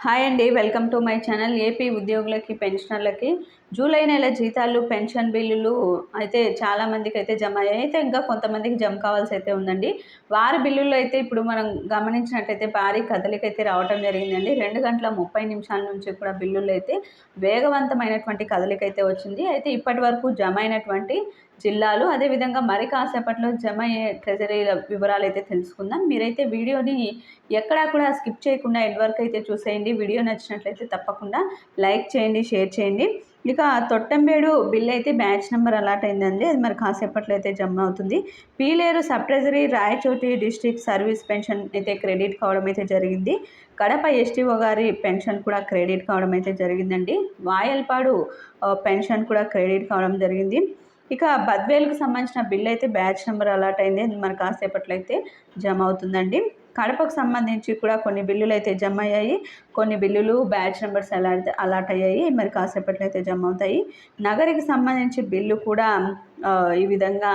Hi అండి welcome to my channel AP ఉద్యోగులకి పెన్షనర్లకి. జూలై నెల జీతాలు పెన్షన్ బిల్లులు అయితే చాలామందికి అయితే జమ అయ్యాయి. అయితే ఇంకా కొంతమందికి జమ కావాల్సి అయితే ఉందండి. వారి బిల్లులు అయితే ఇప్పుడు మనం గమనించినట్టయితే భారీ కదలిక అయితే రావటం జరిగిందండి. రెండు గంటల ముప్పై నిమిషాల నుంచి కూడా బిల్లులు అయితే వేగవంతమైనటువంటి కదలిక అయితే వచ్చింది. అయితే ఇప్పటి వరకు జమ అయినటువంటి జిల్లాలు అదేవిధంగా మరి కాసేపట్లో జమ అయ్యే ట్రెజరీల వివరాలు అయితే తెలుసుకుందాం. మీరైతే వీడియోని ఎక్కడా కూడా స్కిప్ చేయకుండా ఎండ్ వరకు అయితే చూసేయండి. వీడియో నచ్చినట్లయితే తప్పకుండా లైక్ చేయండి షేర్ చేయండి. ఇక తొట్టంబేడు బిల్ అయితే బ్యాచ్ నెంబర్ అలాట్ అయిందండి. అది మరి కాసేపట్లో అయితే జమ అవుతుంది. Pileru sub treasury Rayachoti district service pension అయితే క్రెడిట్ కావడం అయితే జరిగింది. కడప ఎస్టీఓ గారి పెన్షన్ కూడా క్రెడిట్ కావడం అయితే జరిగిందండి. వాయల్పాడు పెన్షన్ కూడా క్రెడిట్ కావడం జరిగింది. ఇక బద్వేలుకు సంబంధించిన బిల్ అయితే బ్యాచ్ నెంబర్ అలాట్ అయింది. మరి కాసేపట్లో అయితే జమ అవుతుందండి. కడపకు సంబంధించి కూడా కొన్ని బిల్లులు అయితే జమ అయ్యాయి. కొన్ని బిల్లులు బ్యాచ్ నెంబర్స్ అలాట్ అలాట్ అయ్యాయి. మరి కాసేపట్లో అయితే జమ అవుతాయి. నగరికి సంబంధించి బిల్లు కూడా ఈ విధంగా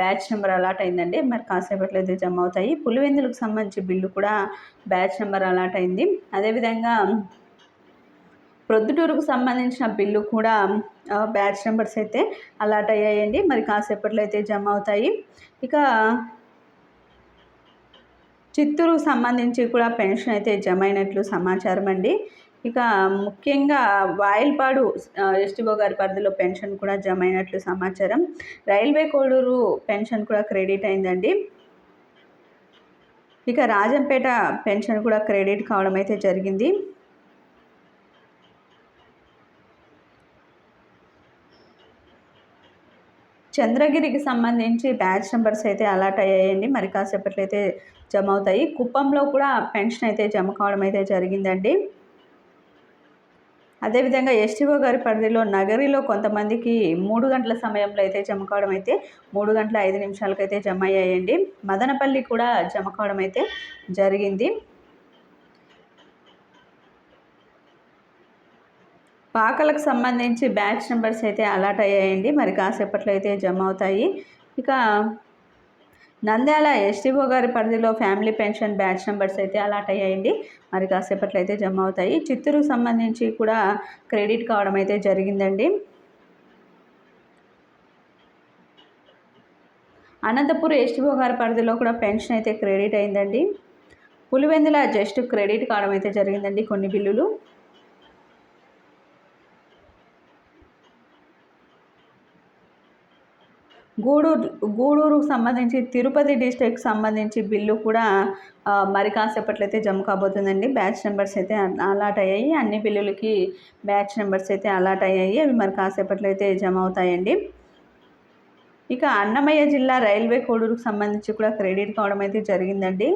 బ్యాచ్ నెంబర్ అలాట్ అయిందండి. మరి కాసేపట్లో అయితే జమ అవుతాయి. పులివెందులకు సంబంధించి బిల్లు కూడా బ్యాచ్ నెంబర్ అలాట్ అయింది. అదేవిధంగా ప్రొద్దుటూరుకు సంబంధించిన బిల్లు కూడా బ్యాచ్ నెంబర్స్ అయితే అలాట్ అయ్యాయండి. మరి కాసేపట్లో అయితే జమ అవుతాయి. ఇక చిత్తూరుకు సంబంధించి కూడా పెన్షన్ అయితే జమ అయినట్లు సమాచారం అండి. ఇక ముఖ్యంగా వాయిల్పాడు ఎస్టీఓ గారి పరిధిలో పెన్షన్ కూడా జమ అయినట్లు సమాచారం. రైల్వే కోడూరు పెన్షన్ కూడా క్రెడిట్ అయిందండి. ఇక రాజంపేట పెన్షన్ కూడా క్రెడిట్ కావడం అయితే జరిగింది. చంద్రగిరికి సంబంధించి బ్యాచ్ నెంబర్స్ అయితే అలాట్ అయ్యాయండి. మరి కాసేపట్లో అయితే జమ అవుతాయి కుప్పంలో కూడా పెన్షన్ అయితే జమ కావడం అయితే జరిగిందండి. అదేవిధంగా ఎస్టీఓ గారి పరిధిలో నగరిలో కొంతమందికి మూడు గంటల సమయంలో అయితే జమ కావడం అయితే మూడు గంటల ఐదు నిమిషాలకైతే జమ అయ్యాయండి మదనపల్లి కూడా జమ కావడం అయితే జరిగింది. పాకలకు సంబంధించి బ్యాచ్ నెంబర్స్ అయితే అలాట్ అయ్యాయండి. మరి కాసేపట్లో అయితే జమ అవుతాయి ఇక నంద్యాల ఎస్టీఓ గారి పరిధిలో ఫ్యామిలీ పెన్షన్ బ్యాచ్ నెంబర్స్ అయితే అలాట్ అయ్యాయండి. మరి కాసేపట్లో అయితే జమ అవుతాయి చిత్తూరుకు సంబంధించి కూడా క్రెడిట్ కావడం అయితే జరిగిందండి. అనంతపూర్ ఎస్టీఓ గారి పరిధిలో కూడా పెన్షన్ అయితే క్రెడిట్ అయిందండి. పులివెందుల జస్ట్ క్రెడిట్ కావడం అయితే జరిగిందండి కొన్ని బిల్లులు. గూడూరు గూడూరుకు సంబంధించి తిరుపతి డిస్టిక్ సంబంధించి బిల్లు కూడా మరి కాసేపట్లో అయితే జమ కాబోతుందండి. బ్యాచ్ నెంబర్స్ అయితే అలాట్ అయ్యాయి. అన్ని బిల్లులకి బ్యాచ్ నెంబర్స్ అయితే అలాట్ అయ్యాయి. అవి మరి కాసేపట్లో అయితే జమ అవుతాయండి. ఇక అన్నమయ్య జిల్లా రైల్వే కోడూరుకు సంబంధించి కూడా క్రెడిట్ కావడం అయితే జరిగిందండి.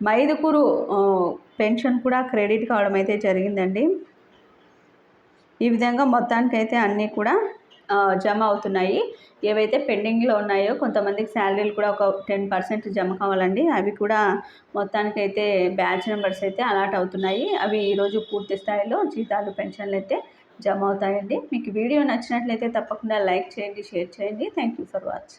మైదుకూరు పెన్షన్ కూడా క్రెడిట్ కావడం అయితే జరిగిందండి. ఈ విధంగా మొత్తానికైతే అన్నీ కూడా జమ అవుతున్నాయి. ఏవైతే పెండింగ్లో ఉన్నాయో కొంతమందికి శాలరీలు కూడా ఒక టెన్ పర్సెంట్ జమ కావాలండి. అవి కూడా మొత్తానికైతే బ్యాచ్ నెంబర్స్ అయితే అలాట్ అవుతున్నాయి. అవి ఈరోజు పూర్తి స్థాయిలో జీతాలు పెన్షన్లు అయితే జమ అవుతాయండి. మీకు వీడియో నచ్చినట్లయితే తప్పకుండా లైక్ చేయండి షేర్ చేయండి. Thank you for watch.